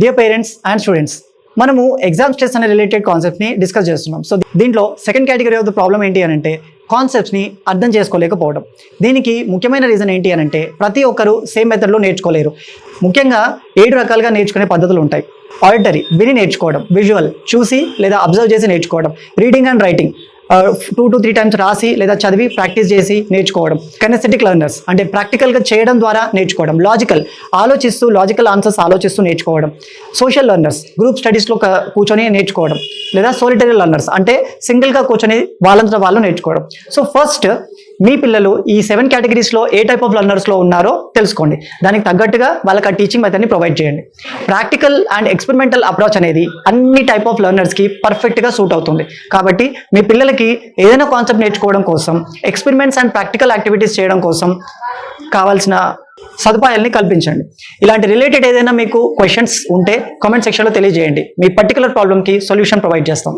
Dear parents and students మనము exam stress అనే related కాన్సెప్ట్ని డిస్కస్ చేస్తున్నాం. సో దీంట్లో second category of the problem ఏంటి అని అంటే కాన్సెప్ట్స్ని అర్థం చేసుకోలేకపోవడం. దీనికి ముఖ్యమైన రీజన్ ఏంటి అని అంటే ప్రతి ఒక్కరు సేమ్ మెథడ్లో నేర్చుకోలేరు. ముఖ్యంగా ఏడు రకాలుగా నేర్చుకునే పద్ధతులు ఉంటాయి. ఆడిటరీ విని నేర్చుకోవడం. విజువల్ చూసి లేదా అబ్జర్వ్ చేసి నేర్చుకోవడం. Reading and writing two to three times రాసి లేదా చదివి ప్రాక్టీస్ చేసి నేర్చుకోవడం. కనెస్థెటిక్ లర్నర్స్ అంటే ప్రాక్టికల్గా చేయడం ద్వారా నేర్చుకోవడం. లాజికల్ ఆలోచిస్తూ లాజికల్ ఆన్సర్స్ ఆలోచిస్తూ నేర్చుకోవడం. సోషల్ లర్నర్స్ గ్రూప్ స్టడీస్లో కూర్చొని నేర్చుకోవడం. లేదా సోలిటరీ లర్నర్స్ అంటే సింగిల్గా కూర్చొని వాళ్ళంతా వాళ్ళు నేర్చుకోవడం. సో ఫస్ట్ మీ పిల్లలు ఈ సెవెన్ కేటగిరీస్లో ఏ టైప్ ఆఫ్ లెర్నర్స్లో ఉన్నారో తెలుసుకోండి. దానికి తగ్గట్టుగా వాళ్ళకి ఆ టీచింగ్ మెథడ్ని ప్రొవైడ్ చేయండి. ప్రాక్టికల్ అండ్ ఎక్స్పెరిమెంటల్ అప్రోచ్ అనేది అన్ని టైప్ ఆఫ్ లెర్నర్స్కి పర్ఫెక్ట్గా సూట్ అవుతుంది. కాబట్టి మీ పిల్లలకి ఏదైనా కాన్సెప్ట్ నేర్చుకోవడం కోసం ఎక్స్పెరిమెంట్స్ అండ్ ప్రాక్టికల్ యాక్టివిటీస్ చేయడం కోసం కావాల్సిన సదుపాయాల్ని కల్పించండి. ఇలాంటి రిలేటెడ్ ఏదైనా మీకు క్వశ్చన్స్ ఉంటే కామెంట్ సెక్షన్లో తెలియజేయండి. మీ పర్టికులర్ ప్రాబ్లమ్కి సొల్యూషన్ ప్రొవైడ్ చేస్తాం.